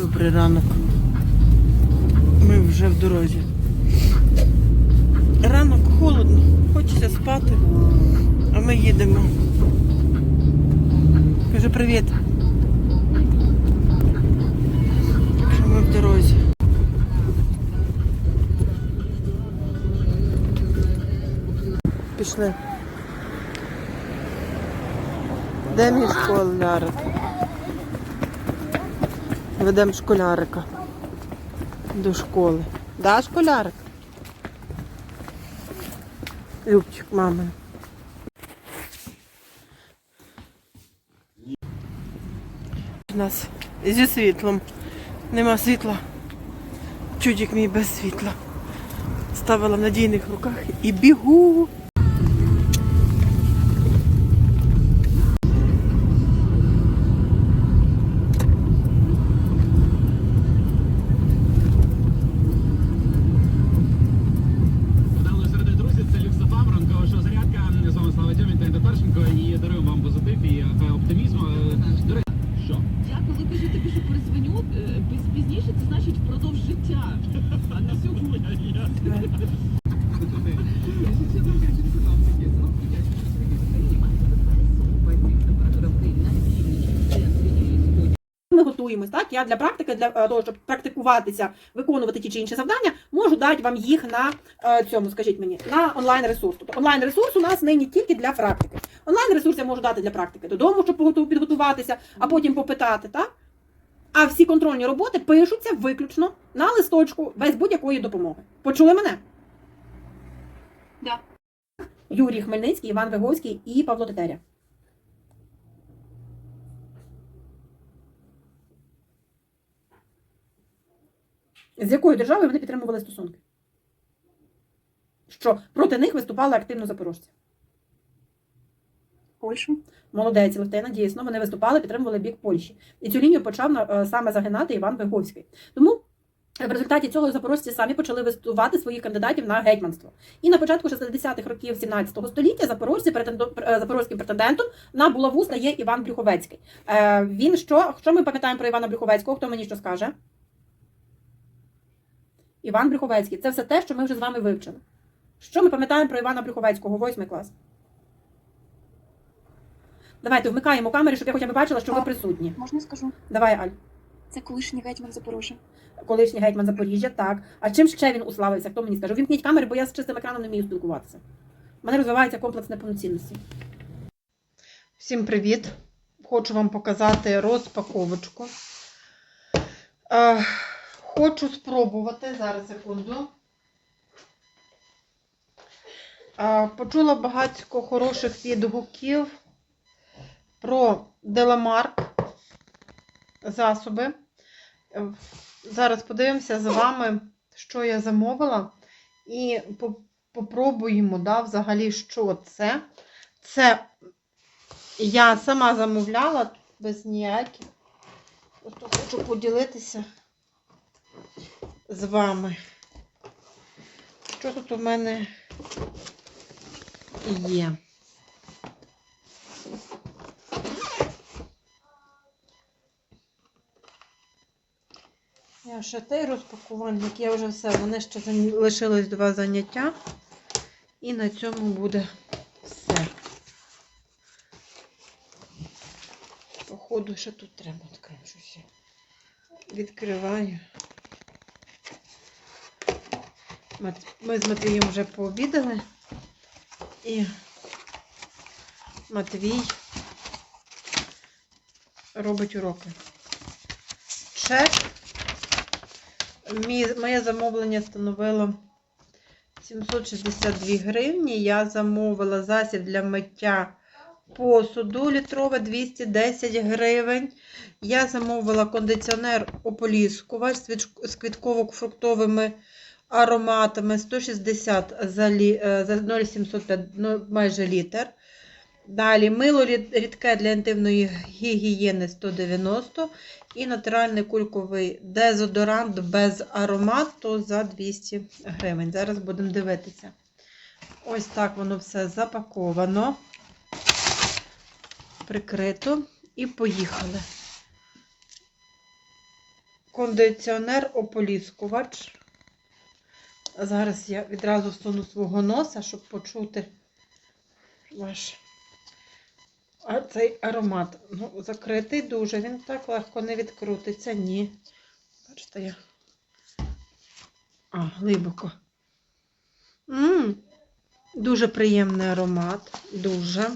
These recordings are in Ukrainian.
Добрий ранок. Ми вже в дорозі. Ранок холодно, хочеться спати, а ми їдемо. Кажи привіт. Що ми в дорозі. Пішли. Де мій школярик? Ведемо школярика до школи. Да, школярик? Любчик мами. У нас зі світлом. Нема світла. Чудик мій без світла. Ставила в надійних руках і бігу. Ми так? Я для практики, для е, того, щоб практикуватися, виконувати ті чи інші завдання, можу дати вам їх на е, цьому, скажіть мені, на онлайн ресурс. Тобто онлайн ресурс у нас нині тільки для практики. Онлайн ресурс я можу дати для практики додому, щоб підготуватися, а потім попитати, так? А всі контрольні роботи пишуться виключно на листочку без будь-якої допомоги. Почули мене? Да. Юрій Хмельницький, Іван Виговський і Павло Тетеря. З якою державою вони підтримували стосунки? Що проти них виступали активно запорожці? Польщу. Молодець, Левтина, дійсно, вони виступали, підтримували бік Польщі. І цю лінію почав е, саме загинати Іван Виговський. Тому в результаті цього запорожці самі почали виступати своїх кандидатів на гетьманство. І на початку 60-х років 17 століття запорожці е, запорозьким претендентом на булаву стає Іван Брюховецький. Е, Він що? Що ми пам'ятаємо про Івана Брюховецького? Хто мені що скаже? Іван Брюховецький. Це все те, що ми вже з вами вивчили. Що ми пам'ятаємо про Івана Брюховецького? Восьмий клас. Давайте вмикаємо камери, щоб я хоча б бачила, що ви присутні. Можна я скажу? Давай, Аль. Це колишній гетьман Запорожжя. Колишній гетьман Запоріжжя, так. А чим ще він уславився? Хто мені скаже? Вімкніть камери, бо я з чистим екраном не вмію спілкуватися. У мене розвивається комплекс неповноцінності. Всім привіт! Хочу вам показати розпаковочку. Хочу спробувати зараз секунду. Почула багатько хороших відгуків про Деламарк засоби. Зараз подивимося з вами, що я замовила, і по- попробуємо, да, взагалі, що це. Це я сама замовляла без ніяких. Хочу поділитися з вами. Що тут у мене є? Я ще той розпакувальник, я вже все, мене ще лишилось два заняття. І на цьому буде все. Походу, ще тут треба відкрити щось. Відкриваю. Ми з Матвієм вже пообідали. І Матвій робить уроки. Чек. Моє замовлення становило 762 гривні. Я замовила засіб для миття посуду літрове 210 гривень. Я замовила кондиціонер ополіскувач з квітково-фруктовими ароматами 160 за, лі, е, за 0,705, ну, майже літр. Далі мило рідке для інтимної гігієни 190 і натуральний кульковий дезодорант без аромату за 200 гривень. Зараз будемо дивитися. Ось так воно все запаковано, прикрито і поїхали. кондиціонер ополіскувач. Зараз я відразу всуну свого носа, щоб почути ваш цей аромат. Ну, закритий дуже, він так легко не відкрутиться. Ні. Бачите, я. А, глибоко. м дуже приємний аромат. Дуже.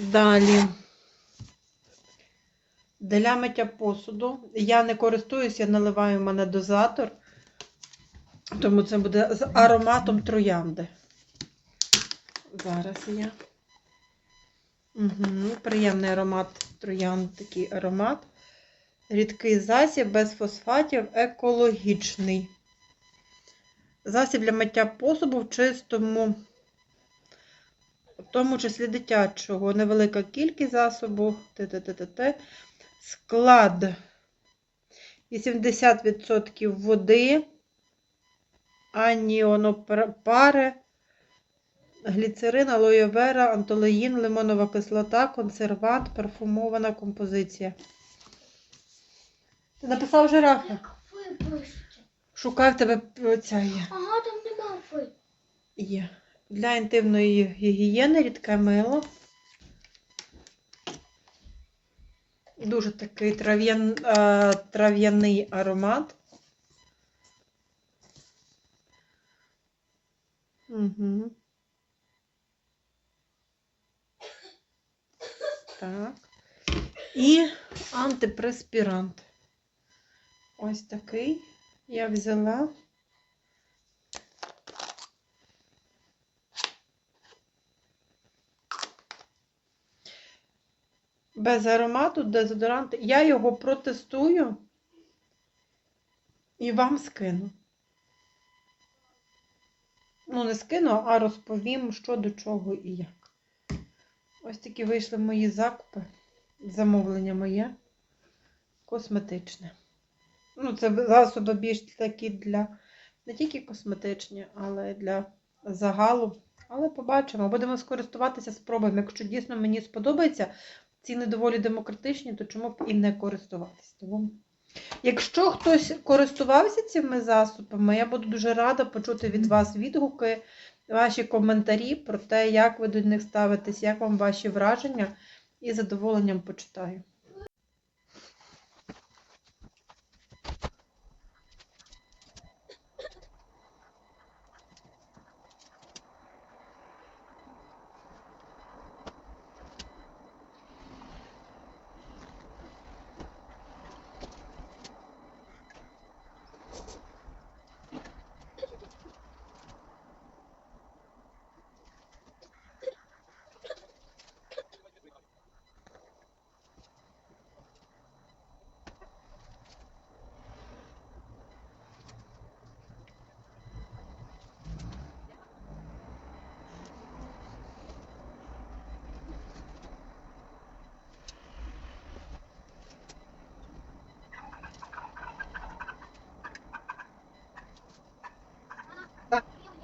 Далі. Для миття посуду. Я не користуюсь, я наливаю мене дозатор. Тому це буде з ароматом троянди. Зараз я. Угу, приємний аромат троянд, такий аромат. Рідкий засіб без фосфатів, екологічний. Засіб для миття посуду в чистому, в тому числі дитячого. Невелика кількість засобу. Т-т-т-т-т. Склад 80% води, аніонопари, гліцерин, алоє вера, антолеїн, лимонова кислота, консервант, парфумована композиція. Ти написав жирафа? Шукай тебе ця є. Ага, там нема ви. Є. Для інтимної гігієни рідке мило. Дуже такий трав'ян, е, трав'яний аромат. Угу. Так. І антипреспірант. Ось такий я взяла. Без аромату дезодорант. Я його протестую і вам скину. Ну, не скину, а розповім, що до чого і як. Ось такі вийшли мої закупи. Замовлення моє косметичне. Ну, це засоби більш такі для не тільки косметичні, але й для загалу. Але побачимо, будемо скористуватися, спробуємо. Якщо дійсно мені сподобається, ціни доволі демократичні, то чому б і не користуватись? Тому, якщо хтось користувався цими засобами, я буду дуже рада почути від вас відгуки, ваші коментарі про те, як ви до них ставитесь, як вам ваші враження, і задоволенням почитаю.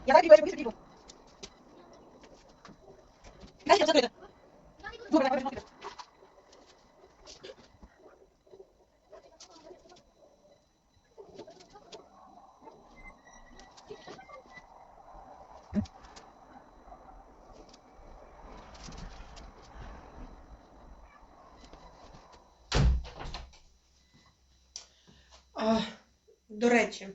Я так бачу, быстро Дайте закрыто. Добре, давай, давай. До речі,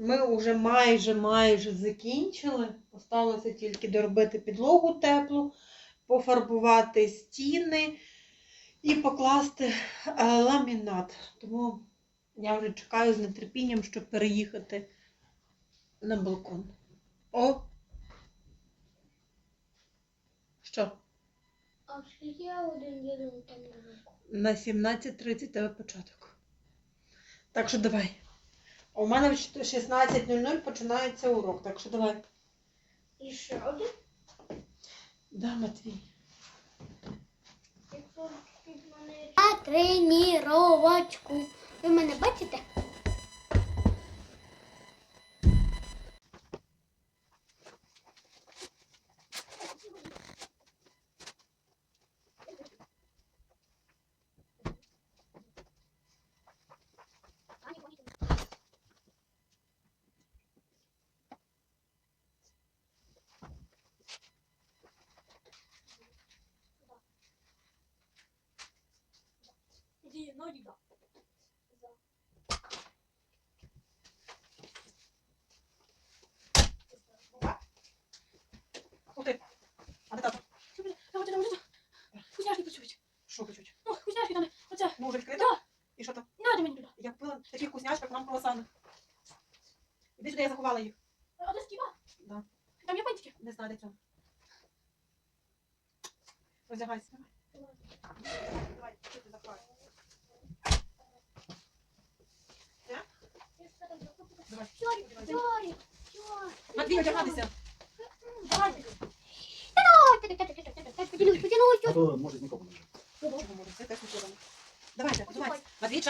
ми вже майже майже закінчили. Осталося тільки доробити підлогу теплу, пофарбувати стіни і покласти е, ламінат. Тому я вже чекаю з нетерпінням, щоб переїхати на балкон. О! Що? А скільки я один їду там на руку? На 17.30 тебе початок. Так що давай. У мене в 16.00 починається урок, так що давай. І ще один? Да, Матвій. Якщо Ви мене... На Ви мене бачите? де я заховала їх? А де скіба? Да. Там є пантики? Не знаю, де цього. Роздягайся. Давай. Давай, що ти заховаєш? Давай. Сорі, Матвій, одягатися. Потянусь, потянусь. А то може нікому не нічого. Давайте, подавайте. Матвій,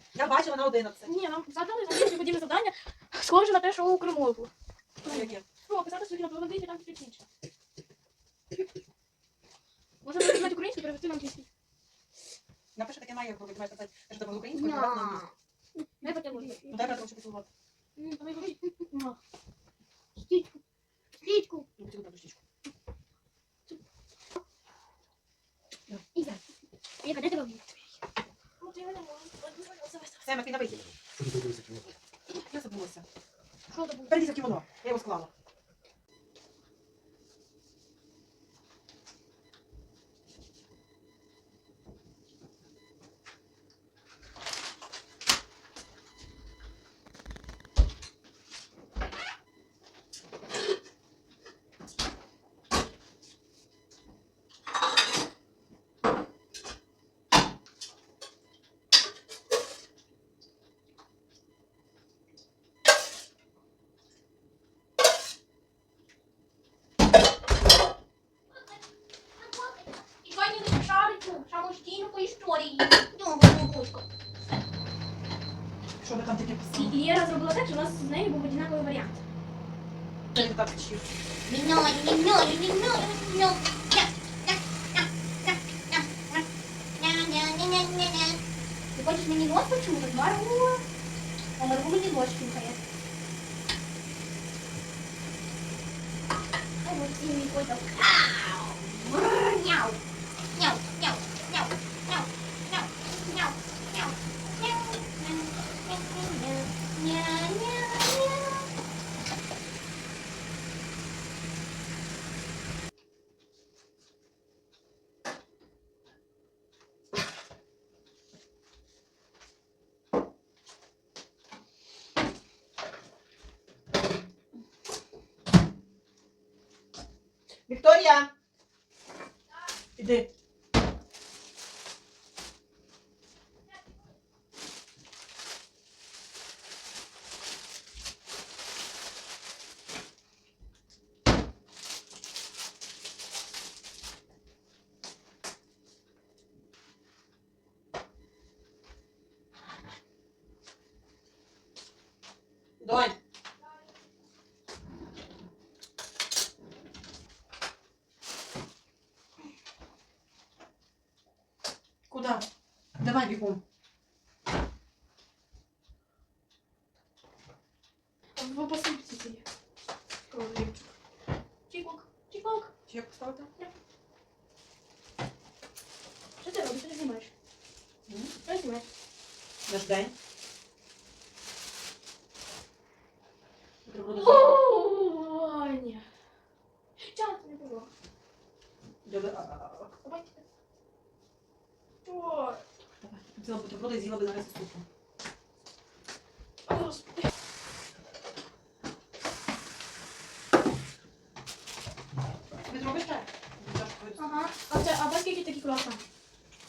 бачила на 11. Ні, нам задали за подібне завдання, схоже на те, що у Криму було. Яке? Що, писати собі на проводити, там щось інше. Може, ви знати українську, перевести на англійський. Напиши таке має робити, маєш писати, що тебе українською, перевести на англійську. Не потягнути. Ну дай брати, що поцілувати. Давай говори. копчив. Ты хочешь мне нож почему-то? Марго. А Марго мне не пинкает. А вот и не понял. Вікторія! Іди. Куда? Давай бегом. Вы посмотрите. Чик-лок, чик-лок. Там? Что ты робишь? Что ты снимаешь? Что снимаешь? Дождай. Взяла бутерброди і з'їла би зараз супу. Господи. Ага. А це, а без скільки такі круасан?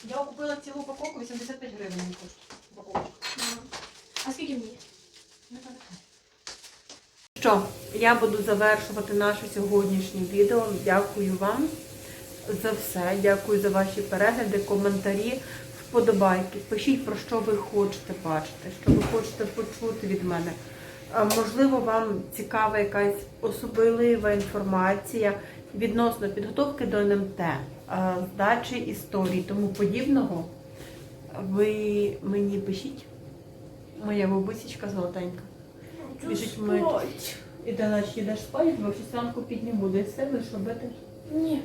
Я купила цілу упаковку, 85 гривень мені коштує. Упаковочка. Ага. А скільки мені? Що, я буду завершувати наше сьогоднішнє відео. Дякую вам за все. Дякую за ваші перегляди, коментарі, вподобайки. Пишіть про що ви хочете бачити, що ви хочете почути від мене. Можливо, вам цікава якась особлива інформація відносно підготовки до НМТ, здачі історії, тому подібного. Ви мені пишіть. Моя бабусечка золотенька. Біжить мити. І ти наче йдеш спати, бо 6 підніму, де все будеш робити. Ні.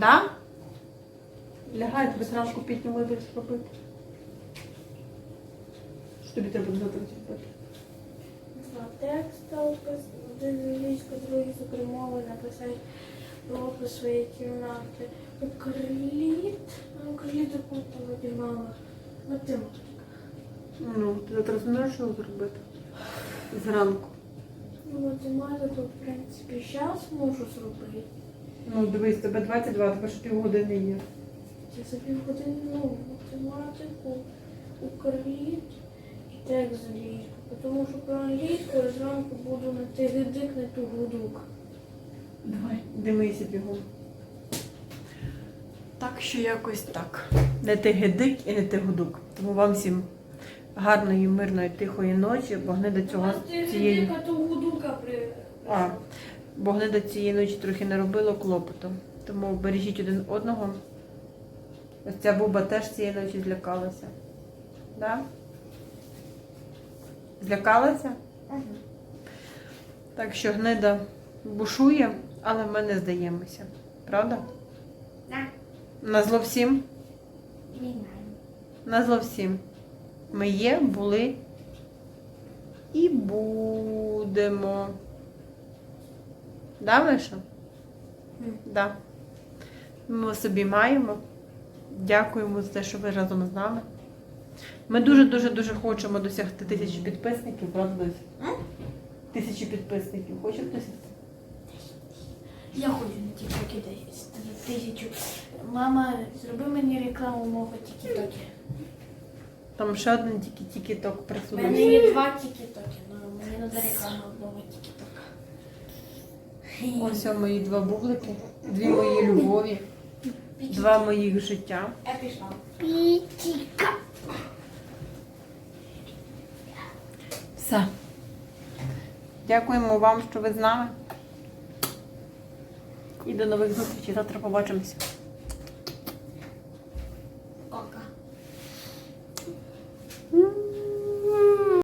Да? Лягай, тебе зранку підніму і будеш робити. Що тобі треба завтра зробити? Опис, один англійською, другий з мови написати опис своєї кімнати. Укрліт, а укрліт запутувати мама. Математика. Ну, ти завтра зможеш його зробити? Зранку. Ну, математику, в принципі, зараз можу зробити. Ну, дивись, тебе 22, тебе ще півгодини є. Я за півгодини ну, математику, укрліт і текст з англійською. Тому що про англійську я зранку буду на тигидик, на ту гудук. Давай, димися бігом. Так що якось так. Не ти гидик і не ти гудук. Тому вам всім гарної, мирної, тихої ночі, бо гни до цього цієї. тигидик, а то гудука при... А, бо гни до цієї ночі трохи не робило клопоту. Тому бережіть один одного. Ось ця буба теж цієї ночі злякалася. Да? Злякалася? Так що гнида бушує, але ми не здаємося. Правда? Да. На зло всім? Не. На зло всім. Ми є, були і будемо. Да, Миша? Мгм. Да. Ми вас обіймаємо. Дякуємо за те, що ви разом з нами. Ми дуже-дуже-дуже хочемо досягти тисячі підписників, правда? М? Тисячі підписників. Хочемо досягти? Я хочу на тіктокі тисячу. Мама, зроби мені рекламу мого тіктокі. Там ще один тільки тік-ток У присутній. мене є два тіктоки, але мені треба реклама одного тіктока. Ось мої два бублики, дві мої любові, два моїх життя. Я пішла. Пітіка. Все. Дякуємо вам, що ви з нами. І до нових зустрічей. Завтра побачимося.